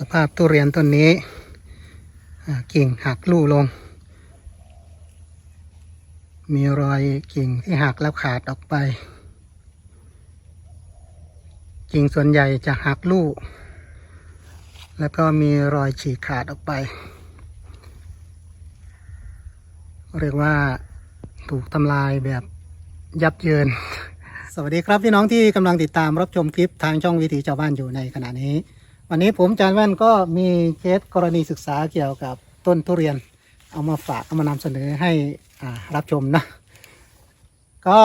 สภาพทุเรียนต้นนี้กิ่งหักลู่ลง มีรอยกิ่งที่หักแล้วขาดออกไป กิ่งส่วนใหญ่จะหักลู่แล้วก็มีรอยฉีกขาดออกไป เรียกว่าถูกทำลายแบบยับเยิน สวัสดีครับพี่น้องที่กำลังติดตามรับชมคลิปทางช่องวิถีชาวบ้านอยู่ในขณะนี้ วันนี้ผมจานแว่นก็มีเคสกรณีศึกษาเกี่ยวกับต้นทุเรียน เอามาฝากเอามานำเสนอให้รับชมนะ ก็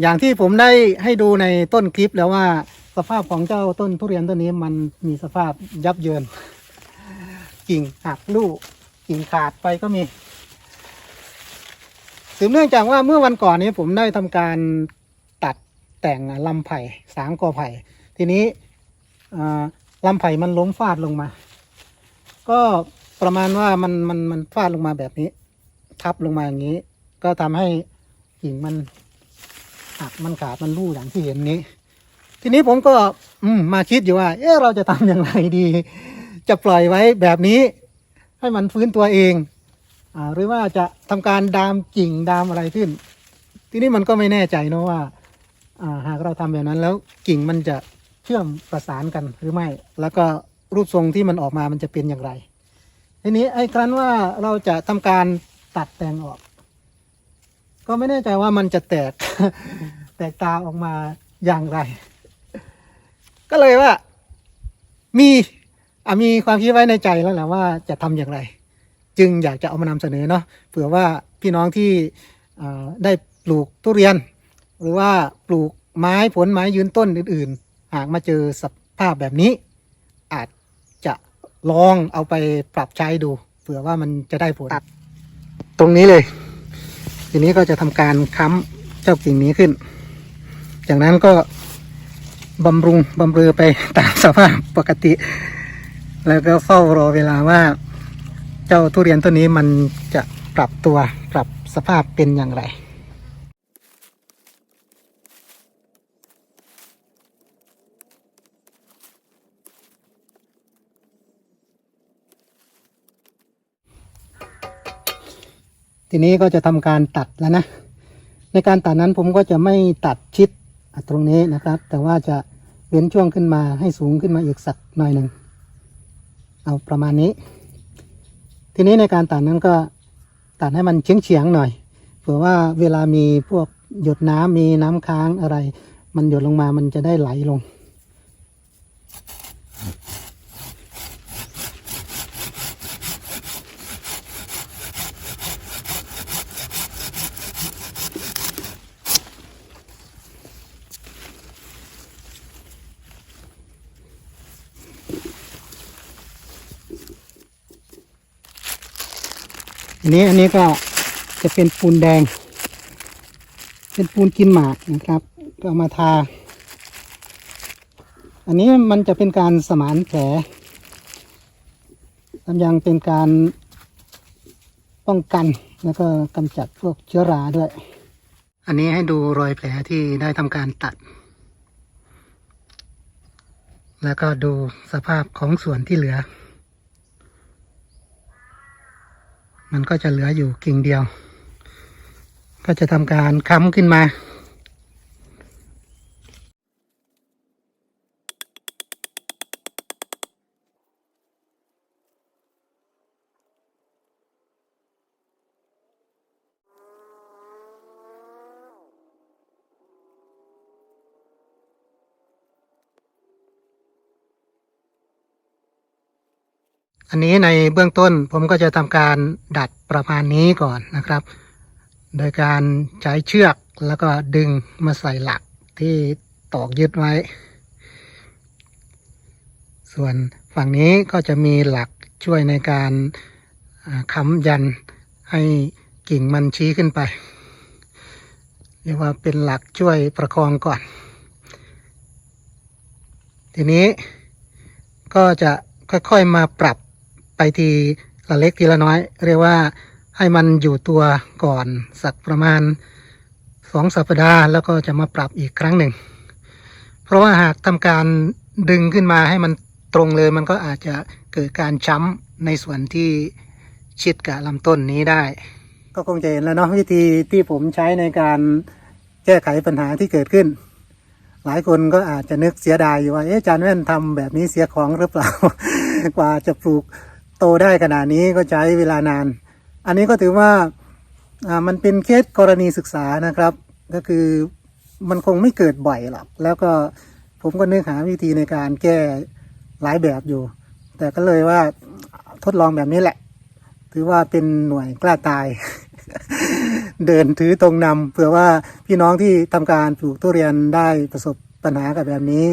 อย่างที่ผมได้ให้ดูในต้นคลิปแล้วว่าสภาพของเจ้าต้นทุเรียนต้นนี้มันมีสภาพยับเยิน กิ่งหักลูกกิ่งขาดไปก็มีสืบเนื่องจากว่าเมื่อวันก่อนนี้ผมได้ทำการตัดแต่งลำไผ่สางกอไผ่ ทีนี้อ่า ลำไผ่มันล้มฟาดลงมา ก็ประมาณว่ามันมันมันฟาดลงมาแบบนี้ ทับลงมาอย่างนี้ ก็ทำให้กิ่งมันหักมันขาดมันรูอย่างที่เห็นนี้ ทีนี้ผมก็ อืมมาคิดอยู่ว่า เอ๊ะเราจะทำอย่างไรดี จะปล่อยไว้แบบนี้ ให้มันฟื้นตัวเอง อ่า หรือว่าจะทำการดามกิ่งดามอะไรขึ้น ทีนี้มันก็ไม่แน่ใจเนะว่า อ่า หากเราทำแบบนั้นแล้วกิ่งมันจะ ชื่อมประสานกันหรือไม่ แล้วก็รูปทรงที่มันออกมามันจะเป็นอย่างไร ทีนี้ไอ้ครั้นว่าเราจะทำการตัดแต่งออก ก็ไม่แน่ใจว่ามันจะแตก แตกตาออกมาอย่างไร ก็เลยว่า มีมีความคิดไว้ในใจแล้วแหละว่าจะทำอย่างไร จึงอยากจะเอามานำเสนอเนาะเผื่อว่าพี่น้องที่ได้ปลูกทุเรียน หรือว่าปลูกไม้ผลไม้ยืนต้นอื่น ๆ หากมาเจอสภาพแบบนี้ อาจจะลองเอาไปปรับใช้ดู เผื่อว่ามันจะได้ผลตรงนี้เลย ทีนี้ก็จะทำการค้ำเจ้ากิ่งนี้ขึ้น จากนั้นก็บำรุงบำเรอไปตามสภาพปกติ แล้วก็เฝ้ารอเวลาว่า เจ้าทุเรียนต้นนี้มันจะปรับตัวปรับสภาพเป็นอย่างไร ทีนี้ก็จะทำการตัดแล้วนะ ในการตัดนั้นผมก็จะไม่ตัดชิดตรงนี้นะครับ แต่ว่าจะเว้นช่วงขึ้นมาให้สูงขึ้นมาอีกสักหน่อยหนึ่งเอาประมาณนี้ ทีนี้ในการตัดนั้นก็ตัดให้มันเฉียงเฉียงๆหน่อยเผื่อว่าเวลามีพวกหยดน้ำมีน้ำค้างอะไร มันหยดลงมามันจะได้ไหลลง อันนี้อันนี้ก็จะเป็นปูนแดง เป็นปูนกินหมากนะครับก็เอามาทา อันนี้มันจะเป็นการสมานแผลทำยังเป็นการป้องกันแล้วก็กำจัดพวกเชื้อราด้วย อันนี้ให้ดูรอยแผลที่ได้ทำการตัด แล้วก็ดูสภาพของส่วนที่เหลือ มันก็จะเหลืออยู่กิ่งเดียว ก็จะทำการค้ำขึ้นมา อันนี้ในเบื้องต้นผมก็จะทำการดัดประมาณนี้ก่อนนะครับ โดยการใช้เชือกแล้วก็ดึงมาใส่หลักที่ตอกยึดไว้ ส่วนฝั่งนี้ก็จะมีหลักช่วยในการค้ำยันให้กิ่งมันชี้ขึ้นไป เรียกว่าเป็นหลักช่วยประคองก่อน ทีนี้ก็จะค่อยๆมาปรับ ไปทีละเล็กทีละน้อย เรียกว่าให้มันอยู่ตัวก่อนสักประมาณสองสัปดาห์แล้วก็จะมาปรับอีกครั้งหนึ่ง เพราะว่าหากทำการดึงขึ้นมาให้มันตรงเลยมันก็อาจจะเกิดการช้ำในส่วนที่ชิดกับลำต้นนี้ได้ ก็คงจะเห็นแล้วเนาะวิธีที่ผมใช้ในการแก้ไขปัญหาที่เกิดขึ้น หลายคนก็อาจจะนึกเสียดายอยู่ว่าเอ๊ะอาจารย์แว่นทำแบบนี้เสียของหรือเปล่า กว่าจะปลูก โตได้ขนาดนี้ก็ใช้เวลานาน อันนี้ก็ถือว่ามันเป็นเคสกรณีศึกษานะครับ ก็คือมันคงไม่เกิดบ่อยหรอกแล้วก็ผมก็นึกหาวิธีในการแก้หลายแบบอยู่ แต่ก็เลยว่าทดลองแบบนี้แหละ ถือว่าเป็นหน่วยกล้าตาย เดินถือตรงนำเผื่อว่าพี่น้องที่ทำการปลูกทุเรียนได้ประสบปัญหากับแบบนี้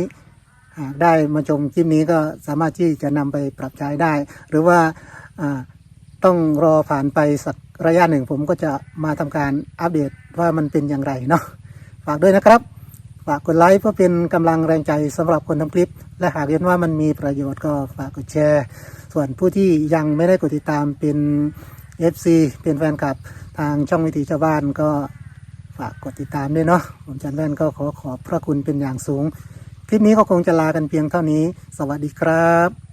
ได้มาชมคลิปนี้ก็สามารถที่จะนำไปปรับใช้ได้ หรือว่าต้องรอผ่านไปสักระยะหนึ่งผมก็จะมาทำการอัปเดตว่ามันเป็นอย่างไรเนาะฝากด้วยนะครับ ฝากกดไลค์เพื่อเป็นกำลังแรงใจสำหรับคนทำคลิป และหากเห็นว่ามันมีประโยชน์ก็ฝากกดแชร์ ส่วนผู้ที่ยังไม่ได้กดติดตามเป็น FC เป็นแฟนคลับทางช่องวิถีชาวบ้านก็ฝากกดติดตามด้วยเนาะผมจันแว่นก็ขอขอบพระคุณเป็นอย่างสูง คลิปนี้ก็คงจะลากันเพียงเท่านี้ สวัสดีครับ